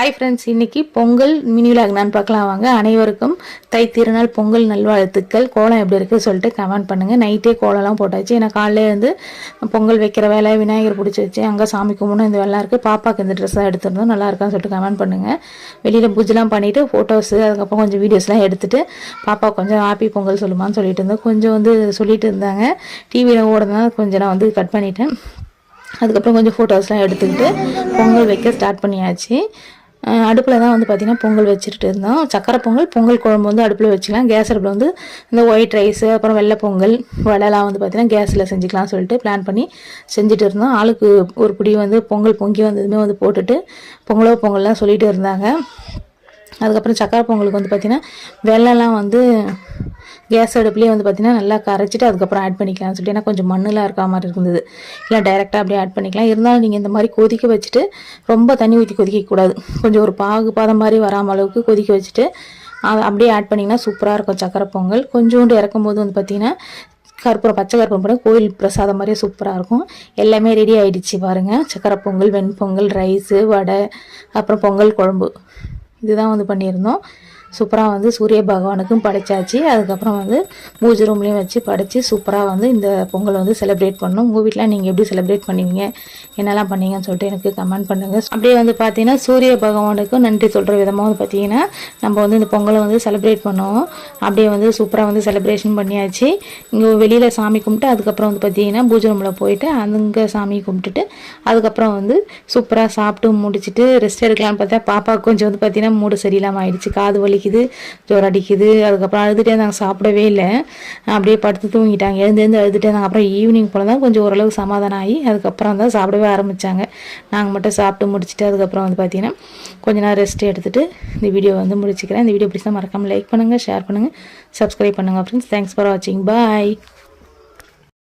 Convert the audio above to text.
Hi friends இன்றைக்கி பொங்கல் மினிவிலாக் நான் பார்க்கலாம். வாங்க அனைவருக்கும் தை திருநாள் பொங்கல் நல்வாழ்த்துக்கள். கோலம் எப்படி இருக்குது சொல்லிட்டு கமெண்ட் பண்ணுங்கள் நைட்டே கோலம்லாம் போட்டாச்சு. ஏன்னா காலையில இருந்து பொங்கல் வைக்கிற வேலை விநாயகர் பிடிச்சி வச்சு அங்கே சாமி கும்பிடணும் இந்த வேலை இருக்குது பாப்பாவுக்கு இந்த ட்ரெஸ்ஸாக எடுத்துருந்தோம் நல்லா இருக்கான்னு சொல்லிட்டு கமெண்ட் பண்ணுங்கள் வெளியில் பூஜைலாம் பண்ணிவிட்டு ஃபோட்டோஸு அதுக்கப்புறம் கொஞ்சம் வீடியோஸ்லாம் எடுத்துகிட்டு பாப்பா கொஞ்சம் ஹாப்பி பொங்கல் சொல்லுமான்னு சொல்லிட்டு இருந்தோம் கொஞ்சம் வந்து சொல்லிட்டு இருந்தாங்க. டிவியில் ஓடுறதுனால கொஞ்சம் நான் வந்து கட் பண்ணிட்டேன். அதுக்கப்புறம் கொஞ்சம் ஃபோட்டோஸ்லாம் எடுத்துக்கிட்டு பொங்கல் வைக்க ஸ்டார்ட் பண்ணியாச்சு. அடுப்பில் தான் வந்து பார்த்திங்கன்னா பொங்கல் வச்சுட்டு இருந்தோம். சக்கரை பொங்கல் பொங்கல் குழம்பு வந்து அடுப்பில் வச்சுக்கலாம். கேஸ் அடுப்பில் வந்து இந்த ஒயிட் ரைஸு அப்புறம் வெள்ளை பொங்கல் வடலாம் வந்து பார்த்திங்கன்னா கேஸில் செஞ்சுக்கலாம்னு சொல்லிட்டு பிளான் பண்ணி செஞ்சுட்டு இருந்தோம். ஆளுக்கு ஒரு பிடி வந்து பொங்கல் பொங்கி வந்ததுமே வந்து போட்டுட்டு பொங்கலோ பொங்கல்லாம் சொல்லிட்டு இருந்தாங்க. அதுக்கப்புறம் சக்கரை பொங்கலுக்கு வந்து பார்த்திங்கன்னா வெள்ளம்லாம் வந்து கேஸ் அடுப்புலேயே வந்து பார்த்திங்கன்னா நல்லா கரைச்சிட்டு அதுக்கப்புறம் ஆட் பண்ணிக்கலாம்னு சொல்லிட்டு. ஏன்னா கொஞ்சம் மண்ணெலாம் இருக்கா மாதிரி இருந்தது. இல்லை டைரெக்டாக அப்படியே ஆட் பண்ணிக்கலாம். இருந்தாலும் நீங்கள் இந்த மாதிரி கொதிக்க வச்சுட்டு ரொம்ப தண்ணி ஊற்றி கொதிக்கக்கூடாது கொஞ்சம் ஒரு பாகு பாதம் மாதிரி வராம அளவுக்கு கொதிக்க வச்சுட்டு அப்படியே ஆட் பண்ணிங்கன்னா சூப்பராக இருக்கும். சக்கரை பொங்கல். கொஞ்சோண்டு இறக்கும் போது வந்து பார்த்திங்கன்னா கற்பூரம் பச்சை கற்பூரம் போட கோயில் பிரசாதம் மாதிரியே சூப்பராக இருக்கும். எல்லாமே ரெடி ஆகிடுச்சு பாருங்கள் சக்கரை பொங்கல் வெண்பொங்கல் ரைஸு வடை அப்புறம் பொங்கல் குழம்பு. இதுதான் வந்து பண்ணியிருந்தோம். சூப்பராக வந்து சூரிய பகவானுக்கும் படைச்சாச்சு. அதுக்கப்புறம் வந்து பூஜை ரூம்லேயும் வச்சு படைச்சி சூப்பராக வந்து இந்த பொங்கல் வந்து செலிப்ரேட் பண்ணோம். உங்கள் வீட்டில் நீங்கள் எப்படி செலிப்ரேட் பண்ணுவீங்க? என்னெல்லாம் பண்ணீங்கன்னு சொல்லிட்டு எனக்கு கமெண்ட் பண்ணுங்கள் அப்படியே வந்து பார்த்தீங்கன்னா சூரிய பகவானுக்கும் நன்றி சொல்கிற விதமாக வந்து பார்த்தீங்கன்னா நம்ம வந்து இந்த பொங்கலை வந்து செலிப்ரேட் பண்ணுவோம் அப்படியே வந்து சூப்பராக வந்து செலிப்ரேஷன் பண்ணியாச்சு. இங்கே வெளியில் சாமி கும்பிட்டு அதுக்கப்புறம் வந்து பார்த்தீங்கன்னா பூஜை ரூமில் போயிட்டு அங்கே சாமி கும்பிட்டுட்டு அதுக்கப்புறம் வந்து சூப்பராக சாப்பிட்டு முடிச்சுட்டு ரெஸ்ட் எடுக்கலாம்னு பார்த்தா பாப்பாவுக்கு கொஞ்சம் வந்து பார்த்தீங்கன்னா மூடு சரியில்லாமல் ஆயிடுச்சு. காது வலி அடிக்குது ஜோர் அடிக்குது. அதுக்கப்புறம் அழுதுகிட்டே நாங்கள் சாப்பிடவே இல்லை. அப்படியே படுத்து தூங்கிட்டாங்க. எழுந்தேருந்து அழுதுகிட்டே இருந்தாங்க. அப்புறம் ஈவினிங் போல் தான் கொஞ்சம் ஓரளவுக்கு சமாதானம் ஆகி அதுக்கப்புறம் தான் சாப்பிடவே ஆரம்பித்தாங்க நாங்கள் மட்டும் சாப்பிட்டு முடிச்சுட்டு அதுக்கப்புறம் வந்து பார்த்தீங்கன்னா கொஞ்ச நேரம் ரெஸ்ட் எடுத்துகிட்டு இந்த வீடியோ வந்து முடிச்சுக்கிறேன். இந்த வீடியோ பிடிச்சா மறக்காமல் லைக் பண்ணுங்கள் ஷேர் பண்ணுங்கள் சப்ஸ்கிரைப் பண்ணுங்கள் ஃப்ரெண்ட்ஸ் தேங்க்ஸ் ஃபார் வாட்சிங் பாய்